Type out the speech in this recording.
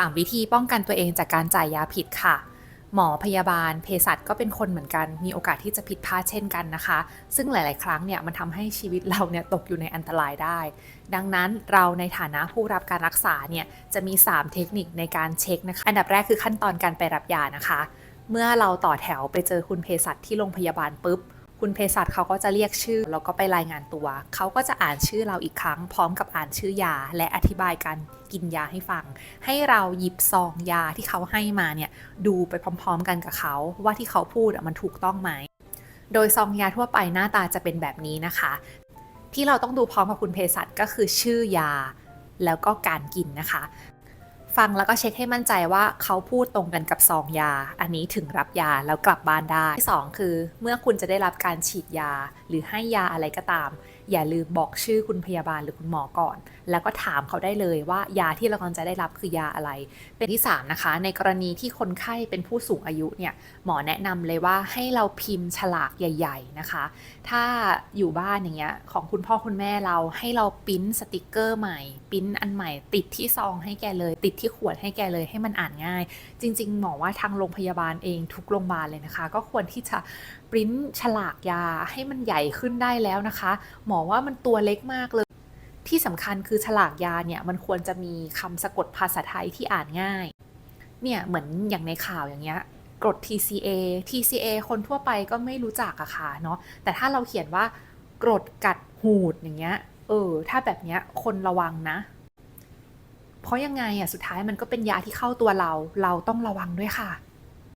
3 วิธีป้องกันตัวเองจากการจ่ายยาผิดค่ะ หมอพยาบาลเภสัชก็เป็นคนเหมือนกัน มีโอกาสที่จะผิดพลาดเช่นกันนะคะ ซึ่งหลาย ๆ ครั้งเนี่ยมันทำให้ชีวิตเราเนี่ยตกอยู่ในอันตรายได้ ดังนั้นเราในฐานะผู้รับการรักษาเนี่ยจะมี 3 เทคนิคในการเช็คนะคะอันดับแรกคือขั้นตอนการไปรับยานะคะ เมื่อเราต่อแถวไปเจอคุณเภสัชที่โรงพยาบาลปุ๊บ คุณเภสัชเขาก็จะเรียกชื่อ แล้วก็ไปรายงานตัว เขาก็จะอ่านชื่อเราอีกครั้ง พร้อมกับอ่านชื่อยา และอธิบายการกินยาให้ฟัง ให้เราหยิบซองยาที่เขาให้มาเนี่ยดูไปพร้อม ๆ กันกับเขาว่าที่เขาพูดมันถูกต้องไหม โดยซองยาทั่วไปหน้าตาจะเป็นแบบนี้นะคะ ที่เราต้องดูพร้อมกับคุณเภสัชก็คือชื่อยาแล้วก็การกินนะคะ ฟังแล้วก็เช็คให้มั่นใจว่าเขาพูดตรงกันกับซองยา อันนี้ถึงรับยาแล้วกลับบ้านได้ ที่สองคือ เมื่อคุณจะได้รับการฉีดยา หรือให้ยาอะไรก็ตาม อย่าลืมบอกชื่อคุณพยาบาลหรือคุณหมอก่อน แล้วก็ถามเขาได้เลยว่ายาที่เรากำลังจะได้รับคือยาอะไร เป็นที่ 3 นะคะ ในกรณีที่คนไข้เป็นผู้สูงอายุเนี่ยหมอแนะนำเลยว่าให้เราพิมพ์ฉลากใหญ่ ๆนะคะ ถ้าอยู่บ้านอย่างเงี้ยของคุณพ่อคุณแม่เราให้เราปิ้นสติกเกอร์ใหม่ปิ้นอันใหม่ ติดที่ซองให้แกเลยติดที่ขวดให้แกเลยให้มันอ่านง่าย จริง ๆ หมอว่าทางโรงพยาบาลเองทุกโรงพยาบาลเลยนะคะ ก็ควรที่จะปริ้นฉลากยาให้มันใหญ่ขึ้นได้แล้วนะคะ หมอว่ามันตัวเล็กมากเลย ที่สำคัญคือฉลากยาเนี่ยมันควรจะมีคำสะกดภาษาไทยที่อ่านง่าย เนี่ยเหมือนอย่างในข่าวอย่างเงี้ยกรด TCA TCA คนทั่วไปก็ไม่รู้จักอะค่ะเนาะ แต่ถ้าเราเขียนว่ากรดกัดหูดอย่างเงี้ย เออ ถ้าแบบเนี้ยคนระวังนะ เพราะยังไงอะสุดท้ายมันก็เป็นยาที่เข้าตัวเรา เราต้องระวังด้วยค่ะ